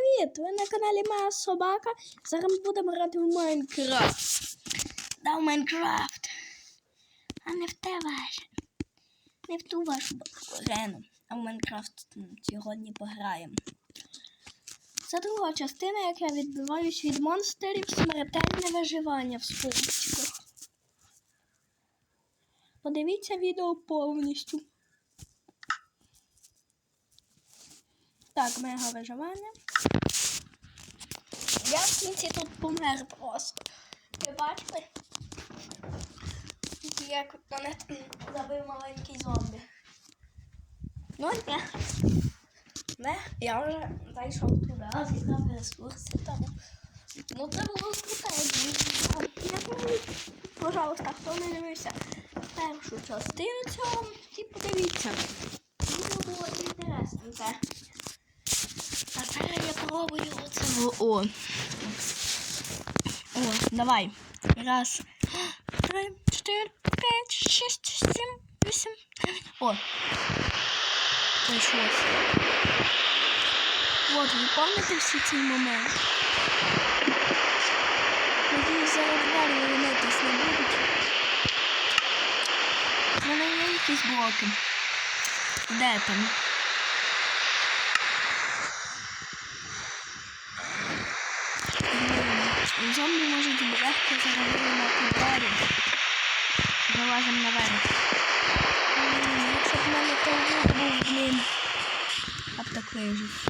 привіт! Ви на каналі Моя Собака. Зараз ми будемо грати в Майнкрафт. Да, в Майнкрафт. А не в те ваше. Не в ту вашу арену. А в Майнкрафт сьогодні пограємо. Це друга частина, як я відбиваюсь від монстрів смертельне виживання в спорчиках. Подивіться відео повністю. Так, мега виживання. Я в кінці тут помер просто. Ви бачили? Як мене забив маленький зомбі. Ну ні. Не, я вже зайшов туди, зібрав ресурси там. Ну це було думаю, пожалуйста, хто не дивився першу частину цього, ті подивіться. Відео було зараз я оце. О, о. Давай. Раз, три, чотири, п'ять, шість, сім, вісім. О. Прийшлось. От, ви пам'ятаєте всі ці моменти? Надіюсь, зараз двері винитись не будуть. В мене є якісь блоки. Де там? Блін, Зомбі можуть легко заробити на двері. Вилазимо наверх. Якщо б мене лук був, блін. Так вижив.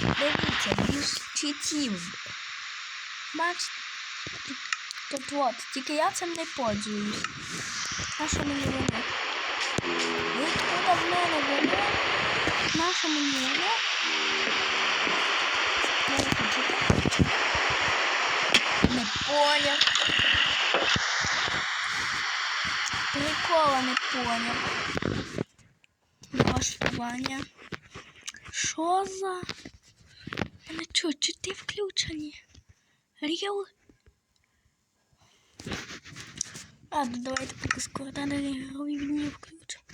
Дивіться, більш читів. Бачите? Тут от, тільки я цим не пользуюсь. А що мені воно? Відкуда в мене воно? Наша мені воно? Не поняв. Прикола не поняв. Налаштування. Що за? Мене що, чити включені? Ріл? Ну давайте поки з координати ігрові вільні включимо.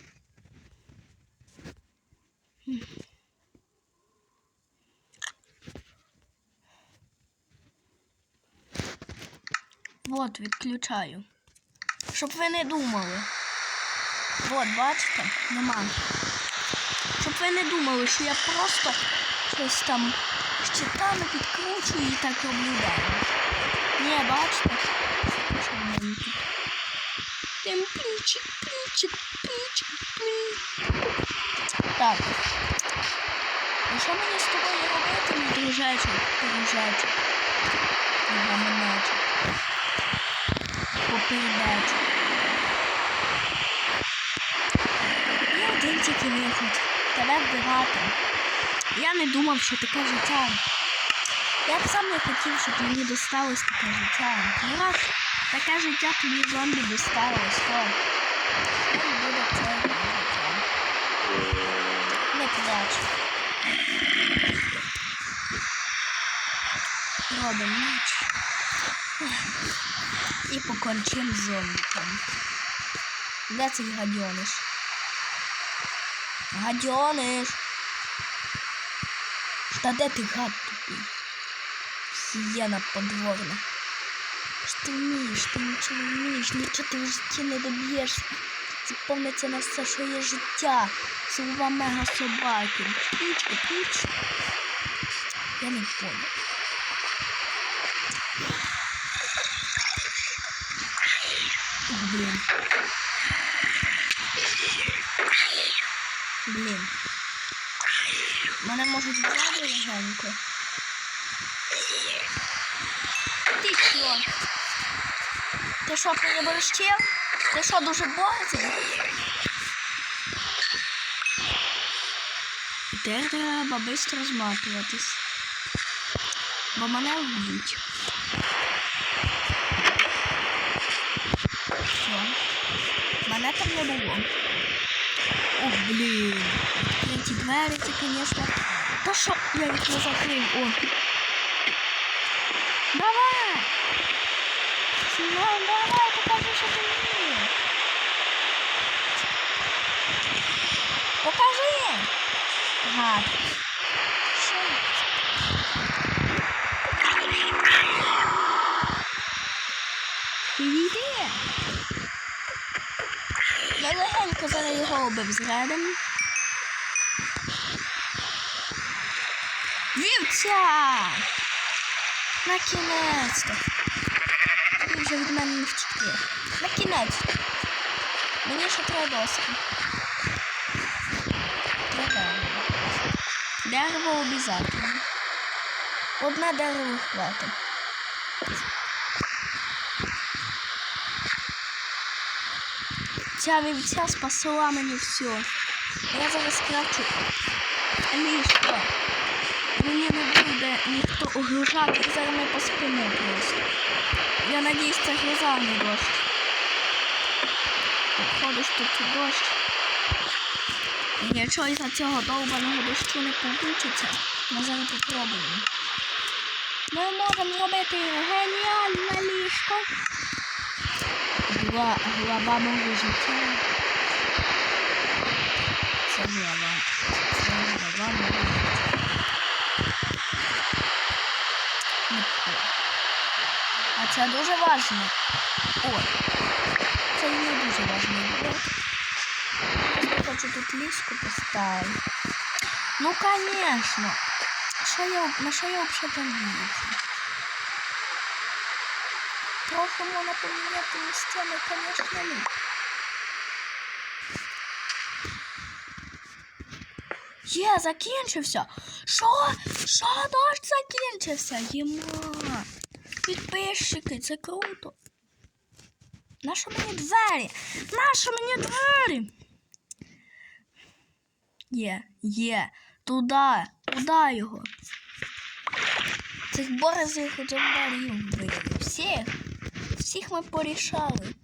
Вот, відключаю. Щоб ви не думали. Вот, бачите? Нема. Щоб ви не думали, що я просто щось там щитами підкручую і так роблю далі. Ні, бачите? Що в мене тут? Тим плічик, плічик, плічик, плічик. Так. І що мені з тобою робити, мій дружечок, дружечок? Гаманечок. Попередачу. Є один тільки. Тебе вбивати. Я не думав, що таке життя. Я б сам не хотів, щоб мені досталось таке життя. Раз таке життя тобі зомбі досталось, то буде це життя. Не плач. Робимо ніч. І покончим з зомбіком. Де цей гадьониш? Гадьониш! Та де ти гад тупий? Хієна подворна. Що ти вмієш? Ти нічого не вмієш, нічого ти в житті не доб'єшся. Це повниться все, що є життя. Слова мега собаки. Пічка, піч. Я не понял. Ох, блін. Мене можуть взяти легенько. Ти що? Ти що, переборщив? Ти що, дуже боязний? Тепер треба швидко зматуватись. Бо мене вб'ють. Все. Мене там не було. Ох, блін. Ці двері, це, звісно. Та що? Я їх не закрив. О. Давай! Ну, давай, покажи, що ти вмієш. Покажи! Гад. Що? Швидко зараз його обезредимо. Вівця! На кінець-то. Він вже від мене не втікти. На кінець. Мені ще треба доски. Треба. Дерево обов'язково. Одне дерево хватить. Ця вівця спасла мені все. Я зараз крафчу ліжко. Мені не буде ніхто огружати, і зараз ми поспимо просто. Я надіюсь, це гроза, не дощ. Походу, що це дощ. І якщо із-за цього довбаного дощу не получиться, ми зараз попробуємо. Ми можемо зробити геніальне ліжко. Гла, глава мого життя. Це глава. Це глава мого життя. Легко. А це дуже важливо. Ой. Це і не дуже важливо. Просто хочу тут ліжко поставити. Ну, конечно. Що я, на що я взагалі там їду? Трохи можна поміняти місцями, звісно, ні. Є, закінчився. Що? Що дощ закінчився? Єма. Підписчики, це круто. Нащо мені двері? Нащо мені двері? Є, є. Туди, туди його. Цих борзих зомбарів вбили. Всіх. Всіх ми порішали.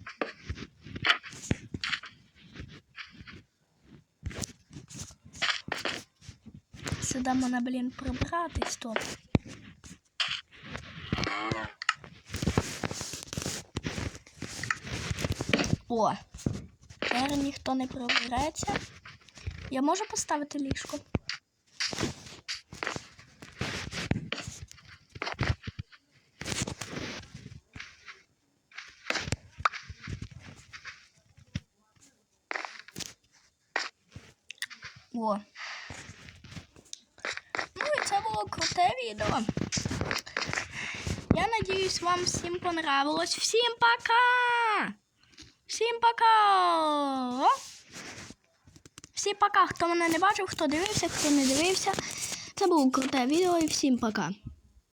Сюди можна, блін, прибрати стоп. О, тепер ніхто не прибереться. Я можу поставити ліжко? О. Ну і це було круте відео. Я надіюсь, вам всім понравилось. Всім пока! Всім пока! Всім пока, хто мене не бачив, хто дивився, хто не дивився. Це було круте відео і всім пока.